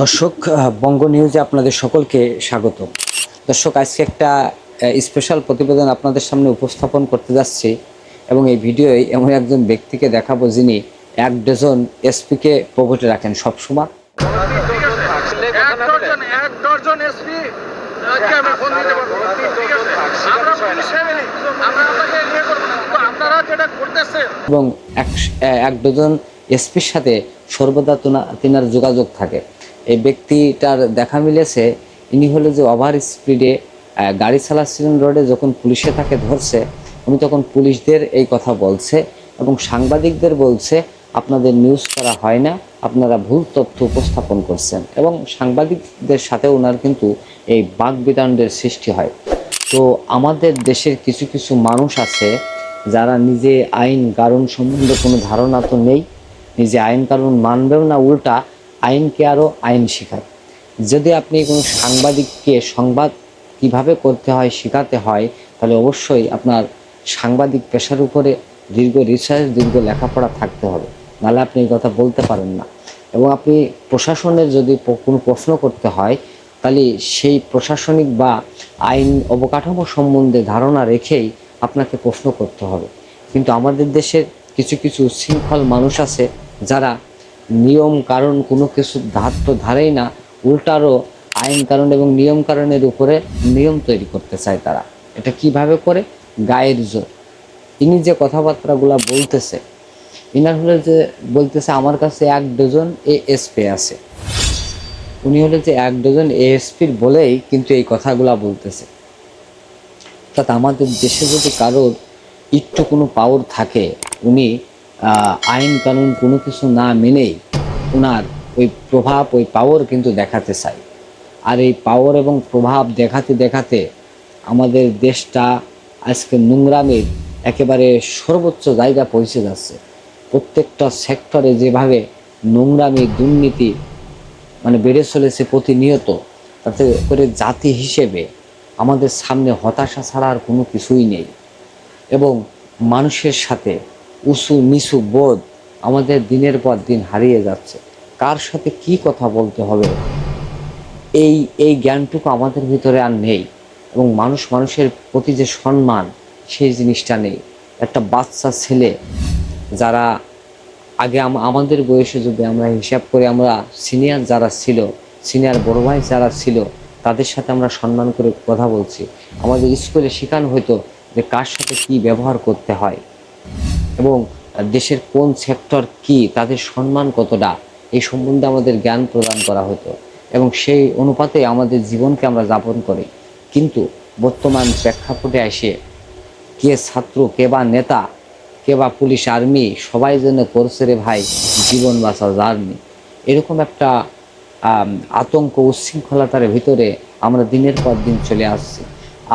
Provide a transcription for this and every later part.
দর্শক বঙ্গ নিউজে আপনাদের সকলকে স্বাগত। দর্শক আজকে একটা স্পেশাল প্রতিবেদন আপনাদের সামনে উপস্থাপন করতে যাচ্ছি এবং এই ভিডিওয় এমন একজন ব্যক্তিকে দেখাবো যিনি এক ডজন এসপিকে পকেটে রাখেন সবসময়। করতেছেন এবং এক এক ডজন এসপির সাথে সর্বদা তিনার যোগাযোগ থাকে। এই ব্যক্তিটার দেখা মিলেছে, ইনি হলো যে ওভার স্পিডে গাড়ি চালাচ্ছিলেন রোডে যখন পুলিশে তাকে ধরছে, উনি তখন পুলিশদের এই কথা বলছে এবং সাংবাদিকদের বলছে, আপনাদের নিউজ করা হয় না, আপনারা ভুল তথ্য উপস্থাপন করছেন। এবং সাংবাদিকদের সাথে ওনার কিন্তু এই বাকবিতাণ্ডের সৃষ্টি হয়। তো আমাদের দেশের কিছু কিছু মানুষ আছে, যারা নিজে আইন কারণ সম্বন্ধে কোনো ধারণা তো নেই, নিজে আইন কানুন মানবেও না, উল্টা আইনকে আরও আইন শেখায়। যদি আপনি কোনো সাংবাদিককে সংবাদ কীভাবে করতে হয়, শেখাতে হয়, তাহলে অবশ্যই আপনার সাংবাদিক পেশার উপরে দীর্ঘ রিসার্চ দীর্ঘ লেখাপড়া থাকতে হবে। নাহলে আপনি এই কথা বলতে পারেন না। এবং আপনি প্রশাসনের যদি কোনো প্রশ্ন করতে হয়, তাহলে সেই প্রশাসনিক বা আইন অবকাঠামো সম্বন্ধে ধারণা রেখেই আপনাকে প্রশ্ন করতে হবে। কিন্তু আমাদের দেশের কিছু কিছু শৃঙ্খল মানুষ আছে যারা নিয়ম, কারণ কোনো কিছু ধার তো ধারেই না, উল্টারও আইন, কারণ এবং নিয়ম, কারণের উপরে নিয়ম তৈরি করতে চায় তারা। এটা কীভাবে করে? গায়ের জোর। ইনি যে কথাবার্তাগুলা বলতেছে, ইনার হলো যে বলতেছে, আমার কাছে এক ডজন এএসপি আছে। উনি হলে যে এক ডজন এএসপির বলেই কিন্তু এই কথাগুলা বলতেছে। অর্থাৎ আমাদের দেশে যদি কারোর একটু কোনো পাওয়ার থাকে, উনি আইন কানুন কোনো কিছু না মেনেই ওনার ওই প্রভাব, ওই পাওয়ার কিন্তু দেখাতে চাই। আর এই পাওয়ার এবং প্রভাব দেখাতে দেখাতে আমাদের দেশটা আজকে নোংরামের একেবারে সর্বোচ্চ জায়গা পৌঁছে যাচ্ছে। প্রত্যেকটা সেক্টরে যেভাবে নোংরামি, দুর্নীতি মানে বেড়ে চলেছে প্রতিনিয়ত, তাতে করে জাতি হিসেবে আমাদের সামনে হতাশা ছাড়া আর কোনো কিছুই নেই। এবং মানুষের সাথে উঁচু নিচু বোধ আমাদের দিনের পর দিন হারিয়ে যাচ্ছে। কার সাথে কি কথা বলতে হবে? এই এই জ্ঞানটুকু আমাদের ভিতরে আর নেই এবং মানুষ মানুষের প্রতি যে সম্মান, সেই জিনিসটা নেই। একটা বাচ্চা ছেলে যারা আগে আম- আমাদের বয়সে যদি আমরা হিসাব করে, আমরা সিনিয়র যারা ছিল, সিনিয়র বড় ভাই যারা ছিল, তাদের সাথে আমরা সম্মান করে কথা বলছি। আমাদের স্কুলে শেখানো হতো যে কার সাথে কি ব্যবহার করতে হয়। এবং দেশের কোন সেক্টর কি, তাদের সম্মান কতটা, এই সম্বন্ধে আমাদের জ্ঞান প্রদান করা হতো। এবং সেই অনুপাতে আমাদের জীবনকে আমরা যাপন করি। কিন্তু বর্তমান প্রেক্ষাপটে এসে কে ছাত্র, কে বা নেতা, কে বা পুলিশ, আর্মি, সবাই যেন করছে রে ভাই, জীবন বাঁচা জার্নি এরকম একটা আতঙ্ক উচ্ছৃঙ্খলতার ভিতরে আমরা দিনের পর দিন চলে আসছি।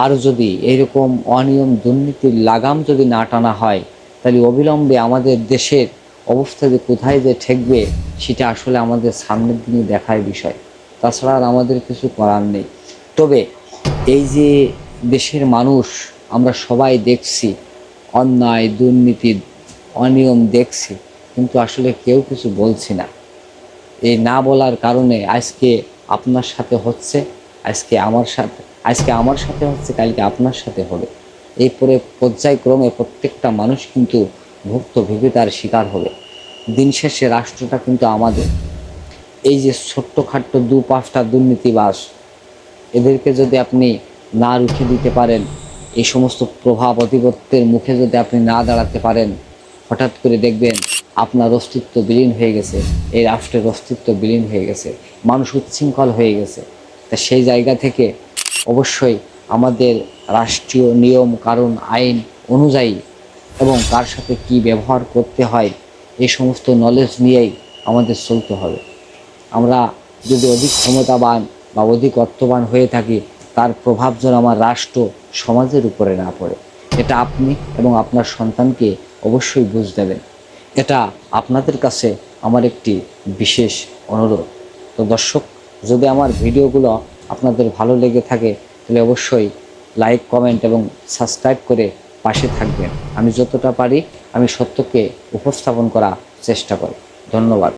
আর যদি এরকম অনিয়ম, দুর্নীতির লাগাম যদি না টানা হয় তাহলে অবিলম্বে আমাদের দেশের অবস্থা যে কোথায় যে ঠেকবে, সেটা আসলে আমাদের সামনের দিনে দেখার বিষয়। তাছাড়া আর আমাদের কিছু করার নেই। তবে এই যে দেশের মানুষ, আমরা সবাই দেখছি, অন্যায়, দুর্নীতি, অনিয়ম দেখছি, কিন্তু আসলে কেউ কিছু বলছি না। এই না বলার কারণে আজকে আপনার সাথে হচ্ছে, আজকে আমার সাথে, আজকে আমার সাথে হচ্ছে, কালকে আপনার সাথে হবে। এই পরে পর্যায়ক্রমে প্রত্যেকটা মানুষ কিন্তু ভুক্তভোগিতার শিকার হবে। দিন শেষে রাষ্ট্রটা কিন্তু আমাদের। এই যে ছোট্টখাট্ট দু পাঁচটা দুর্নীতিবাস এদেরকে যদি আপনি না রুখে দিতে পারেন, এই সমস্ত প্রভাব অধিপত্যের মুখে যদি আপনি না দাঁড়াতে পারেন, হঠাৎ করে দেখবেন আপনার অস্তিত্ব বিলীন হয়ে গেছে, এই রাষ্ট্রের অস্তিত্ব বিলীন হয়ে গেছে, মানুষ উচ্ছৃঙ্খল হয়ে গেছে। তা সেই জায়গা থেকে অবশ্যই আমাদের রাষ্ট্রীয় নিয়ম, কারণ, আইন অনুযায়ী এবং কার সাথে কি ব্যবহার করতে হয় এই সমস্ত নলেজ নিয়েই আমাদের চলতে হবে। আমরা যদি অধিক ক্ষমতাবান বা অধিক অর্থবান হয়ে থাকি, তার প্রভাব যেন আমার রাষ্ট্র সমাজের উপরে না পড়ে। এটা আপনি এবং আপনার সন্তানকে অবশ্যই বুঝ দেবেন এটা আপনাদের কাছে আমার একটি বিশেষ অনুরোধ। তো দর্শক, যদি আমার ভিডিওগুলো আপনাদের ভালো লেগে থাকে, তাহলে অবশ্যই লাইক কমেন্ট এবং সাবস্ক্রাইব করে পাশে থাকবেন। আমি যতটা পারি, আমি সত্যকে উপস্থাপন করার চেষ্টা করি। ধন্যবাদ।